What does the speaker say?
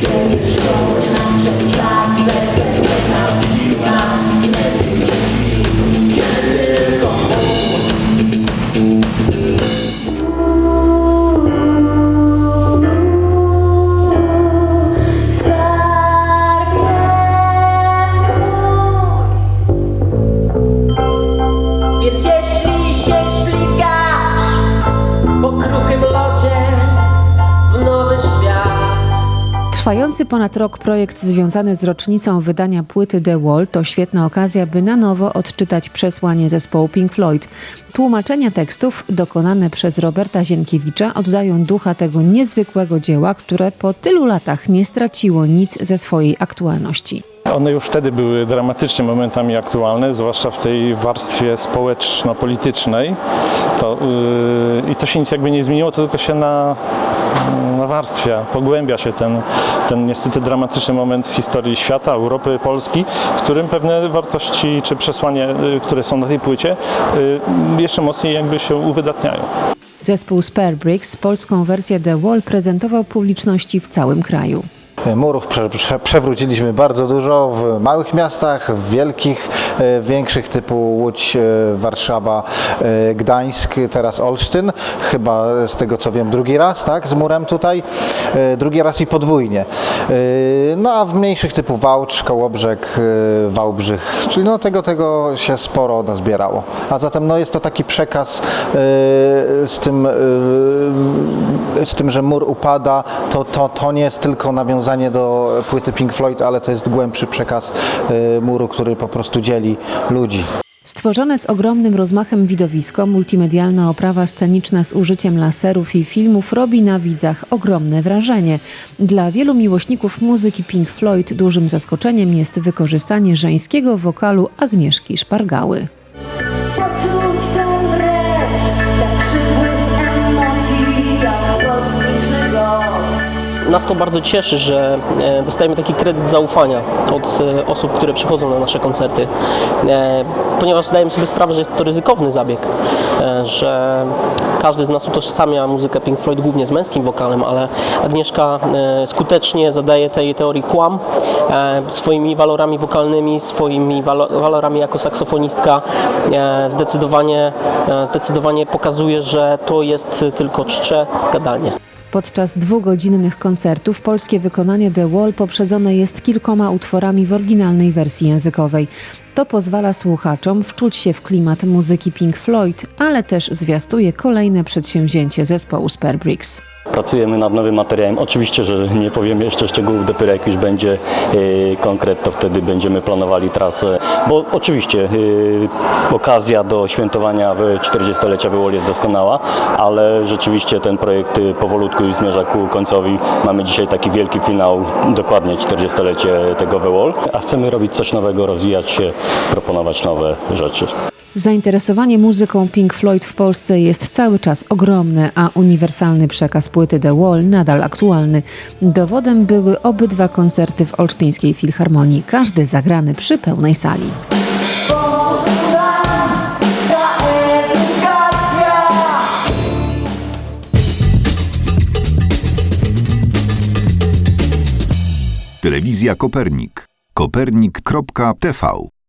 Kiedy w szkole nadszedł czas i bez nienawidzi nas Trwający ponad rok projekt związany z rocznicą wydania płyty The Wall to świetna okazja, by na nowo odczytać przesłanie zespołu Pink Floyd. Tłumaczenia tekstów dokonane przez Roberta Zienkiewicza oddają ducha tego niezwykłego dzieła, które po tylu latach nie straciło nic ze swojej aktualności. One już wtedy były dramatycznie momentami aktualne, zwłaszcza w tej warstwie społeczno-politycznej. To, yy, I to się nic jakby nie zmieniło, to tylko się na, nawarstwia, pogłębia się ten, ten niestety dramatyczny moment w historii świata, Europy, Polski, w którym pewne wartości czy przesłania, yy, które są na tej płycie, yy, jeszcze mocniej jakby się uwydatniają. Zespół Spare Bricks polską wersję The Wall prezentował publiczności w całym kraju. Murów prze, prze, przewróciliśmy bardzo dużo w małych miastach, w wielkich, e, większych typu Łódź, e, Warszawa, e, Gdańsk, teraz Olsztyn. Chyba z tego co wiem drugi raz, tak, z murem tutaj. E, Drugi raz i podwójnie. E, No a w mniejszych typu Wałcz, Kołobrzeg, e, Wałbrzych, czyli no tego, tego się sporo nazbierało. A zatem no jest to taki przekaz e, z tym, e, z tym, że mur upada, to, to, to nie jest tylko nawiązanie do płyty Pink Floyd, ale to jest głębszy przekaz e, muru, który po prostu dzieli ludzi. Stworzone z ogromnym rozmachem widowisko, multimedialna oprawa sceniczna z użyciem laserów i filmów robi na widzach ogromne wrażenie. Dla wielu miłośników muzyki Pink Floyd dużym zaskoczeniem jest wykorzystanie żeńskiego wokalu Agnieszki Szpargały. Nas to bardzo cieszy, że e, dostajemy taki kredyt zaufania od e, osób, które przychodzą na nasze koncerty, e, ponieważ zdajemy sobie sprawę, że jest to ryzykowny zabieg, że każdy z nas utożsamia muzykę Pink Floyd głównie z męskim wokalem, ale Agnieszka skutecznie zadaje tej teorii kłam swoimi walorami wokalnymi, swoimi walo- walorami jako saksofonistka. Zdecydowanie, zdecydowanie pokazuje, że to jest tylko czcze gadanie. Podczas dwugodzinnych koncertów polskie wykonanie The Wall poprzedzone jest kilkoma utworami w oryginalnej wersji językowej. To pozwala słuchaczom wczuć się w klimat muzyki Pink Floyd, ale też zwiastuje kolejne przedsięwzięcie zespołu Spare Bricks. Pracujemy nad nowym materiałem. Oczywiście, że nie powiemy jeszcze szczegółów, dopiero jak już będzie e, konkret, to wtedy będziemy planowali trasę. Bo oczywiście e, okazja do świętowania w 40-lecia Wyłol jest doskonała, ale rzeczywiście ten projekt e, powolutku już zmierza ku końcowi. Mamy dzisiaj taki wielki finał, dokładnie 40-lecie tego Wyłol, a chcemy robić coś nowego, rozwijać się, proponować nowe rzeczy. Zainteresowanie muzyką Pink Floyd w Polsce jest cały czas ogromne, a uniwersalny przekaz płyty The Wall nadal aktualny. Dowodem były obydwa koncerty w Olsztyńskiej Filharmonii, każdy zagrany przy pełnej sali. Telewizja Kopernik. Kopernik.tv